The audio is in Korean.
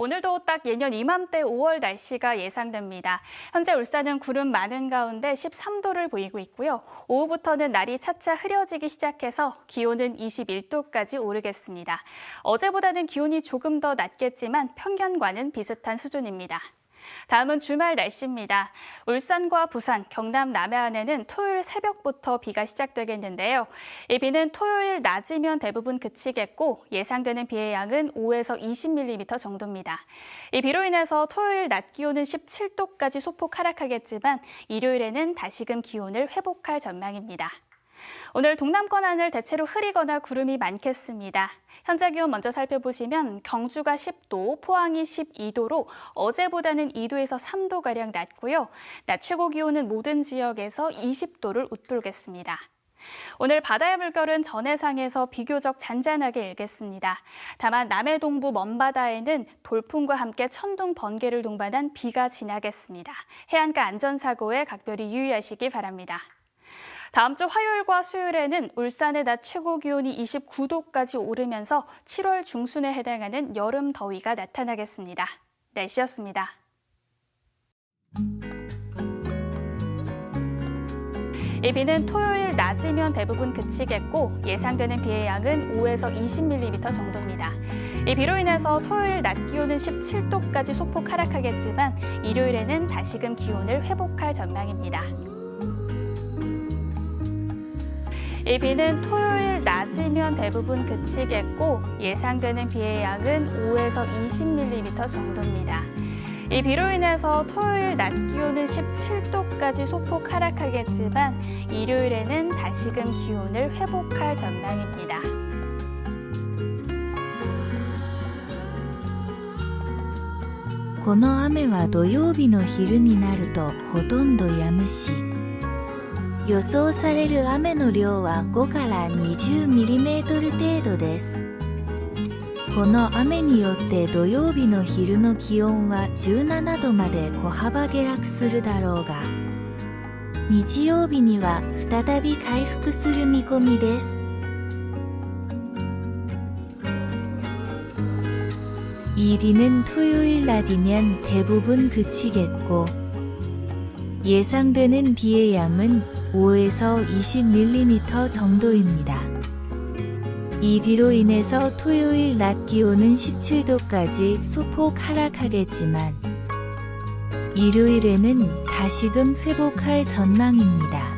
오늘도 딱 예년 이맘때 5월 날씨가 예상됩니다. 현재 울산은 구름 많은 가운데 13도를 보이고 있고요. 오후부터는 날이 차차 흐려지기 시작해서 기온은 21도까지 오르겠습니다. 어제보다는 기온이 조금 더 낮겠지만 평년과는 비슷한 수준입니다. 다음은 주말 날씨입니다. 울산과 부산, 경남 남해안에는 토요일 새벽부터 비가 시작되겠는데요. 이 비는 토요일 낮이면 대부분 그치겠고 예상되는 비의 양은 5에서 20mm 정도입니다. 이 비로 인해서 토요일 낮 기온은 17도까지 소폭 하락하겠지만 일요일에는 다시금 기온을 회복할 전망입니다. 오늘 동남권 하늘 대체로 흐리거나 구름이 많겠습니다. 현재 기온 먼저 살펴보시면 경주가 10도, 포항이 12도로 어제보다는 2도에서 3도가량 낮고요. 낮 최고 기온은 모든 지역에서 20도를 웃돌겠습니다. 오늘 바다의 물결은 전해상에서 비교적 잔잔하게 일겠습니다. 다만 남해 동부 먼바다에는 돌풍과 함께 천둥 번개를 동반한 비가 지나겠습니다. 해안가 안전사고에 각별히 유의하시기 바랍니다. 다음 주 화요일과 수요일에는 울산의 낮 최고 기온이 29도까지 오르면서 7월 중순에 해당하는 여름 더위가 나타나겠습니다. 날씨였습니다. 이 비는 토요일 낮이면 대부분 그치겠고 예상되는 비의 양은 5에서 20mm 정도입니다. 이 비로 인해서 토요일 낮 기온은 17도까지 소폭 하락하겠지만 일요일에는 다시금 기온을 회복할 전망입니다. 이 비는 토요일 낮이면 대부분 그치겠고 예상되는 비의 양은 5에서 20mm 정도입니다. 이 비로 인해서 토요일 낮 기온은 17도까지 소폭 하락하겠지만 일요일에는 다시금 기온을 회복할 전망입니다. この雨は土曜日の昼になるとほとんど止むし 予想される雨の量は5から 20mm 程度ですこの雨によって土曜日の昼の気温は17度まで小幅下落するだろうが日曜日には再び回復する見込みです 이 비는 토요일 낮이면 대부분 그치겠고 예상되는 비의 양은 5에서 20mm 정도입니다. 이 비로 인해서 토요일 낮 기온은 17도까지 소폭 하락하겠지만 일요일에는 다시금 회복할 전망입니다.